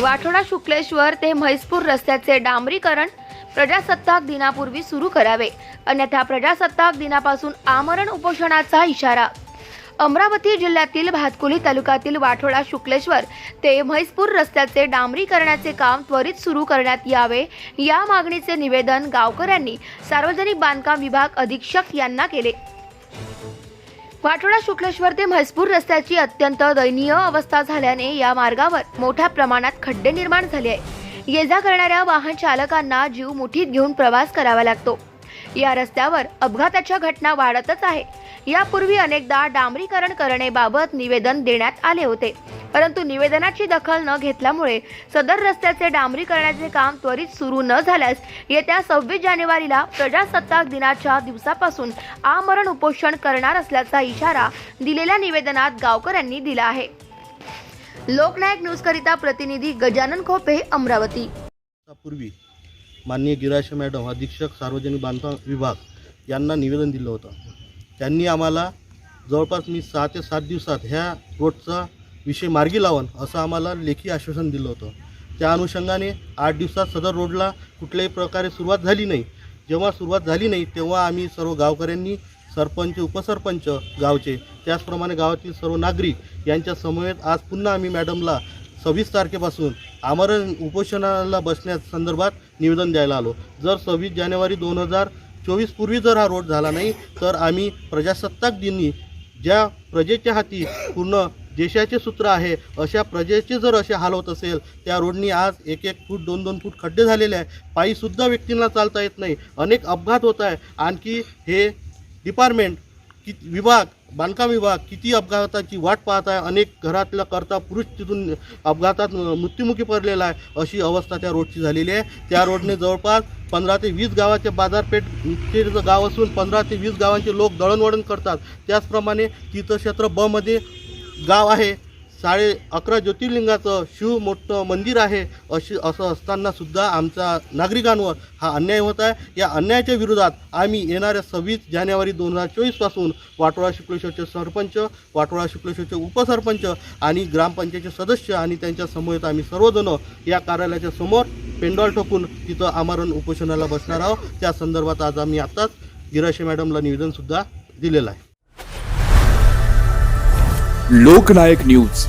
वाठोडा शुक्लेश्वर ते म्हैसपूर रस्त्याचे डांबरीकरण प्रजासत्ताक दिनापूर्वी सुरू करावे. अन्यथा प्रजासत्ताक दिनापासून आमरण उपोषणाचा इशारा. अमरावती जिल्ह्यातील भातकुली तालुक्यातील वाठोडा शुक्लेश्वर ते म्हैसपूर रस्त्याचे डांबरीकरणाचे काम त्वरित सुरू करण्यात यावे या मागणीचे निवेदन गावकऱ्यांनी सार्वजनिक बांधकाम विभाग अधीक्षक यांना केले. वाठोडा शुक्लेश्वर ते म्हैसपूर रस्त्याची अत्यंत दयनीय अवस्था झाल्याने या मार्गावर मोठ्या प्रमाणात खड्डे निर्माण झाले आहे ये जा करणाऱ्या वाहन चालकांना जीव मुठीत घेऊन प्रवास करावा लागतो. या रस्त्यावर अपघाताच्या घटना वाढतच आहे. यापूर्वी अनेकदा डांबरीकरण करण्याबाबत निवेदन देण्यात आले होते. परंतु निवेदनाची दखल न घेतल्यामुळे सदर रस्त्याचे डांबरीकरणाचे काम त्वरित सुरू न झाल्यास येत्या सव्वीस जानेवारीला प्रजासत्ताक दिनाच्या दिवसापासून आमरण उपोषण करणार असल्याचा इशारा दिलेल्या निवेदनात गावकऱ्यांनी दिला आहे. लोकनायक न्यूजकरिता प्रतिनिधी गजानन खोपे अमरावती. पूर्वी माननीय गिराशे मॅडम अधीक्षक सार्वजनिक बांधकाम विभाग यांना निवेदन दिलं होतं. त्यांनी आम्हाला जवळपास मी सहा ते सात दिवसात ह्या रोडचा विषय मार्गी लावन असं आम्हाला लेखी आश्वासन दिलं होतं. त्या अनुषंगाने आठ दिवसात सदर रोडला कुठल्याही प्रकारे सुरुवात झाली नाही. जेव्हा सुरुवात झाली नाही तेव्हा आम्ही सर्व गावकऱ्यांनी सरपंच उपसरपंच गावचे त्याचप्रमाणे गावातील सर्व नागरिक यांच्या समवेत आज पुन्हा आम्ही मॅडमला सव्वीस तारखेपासून आमरण उपोषणाला बसण्यासंदर्भात निवेदन द्यायला आलो. जर सव्वीस जानेवारी दोन हजार चोवीस पूर्वी जर हा रोड झाला नाही तर आम्ही प्रजासत्ताक दिनी ज्या प्रजेच्या हाती पूर्ण देशाचे सूत्र आहे अशा प्रजेचे जर असे हाल होत असेल त्या रोडनी आज एक एक फूट दोन दोन फूट खड्डे झालेले आहे. पायीसुद्धा व्यक्तींना चालता येत नाही. अनेक अपघात होत आहे. आणखी हे डिपार्टमेंट कि विभाग बांधकाम विभाग किती अपघाताची वाट पाहत आहे अनेक घरातल्या करता पुरुष तिथून अपघातात मृत्युमुखी पडलेला आहे अशी अवस्था त्या रोडची झालेली आहे. त्या रोडने जवळपास पंधरा ते वीस गावाचे बाजारपेठचे गाव असून पंधरा ते वीस गावांचे लोक दळणवळण करतात. त्याचप्रमाणे तीर्थक्षेत्र बमध्ये गाव आहे. साडे अकरा ज्योतिर्लिंगाचं शिव मोठं मंदिर आहे अशी असं असतानासुद्धा आमचा नागरिकांवर हा अन्याय होत आहे. या अन्यायाच्या विरोधात आम्ही येणाऱ्या सव्वीस जानेवारी दोन हजार चोवीसपासून वाटोळा शुक्लेश्वरचे सरपंच वाटोळा शुक्लेश्वरचे उपसरपंच आणि ग्रामपंचायतचे सदस्य आणि त्यांच्या समवेत आम्ही सर्वजण या कार्यालयाच्या समोर पेंडॉल ठोकून तिथं आमरण उपोषणाला बसणार आहोत. त्या संदर्भात आज आम्ही आत्ताच गिराशे मॅडमला निवेदनसुद्धा दिलेलं आहे. लोकनायक न्यूज.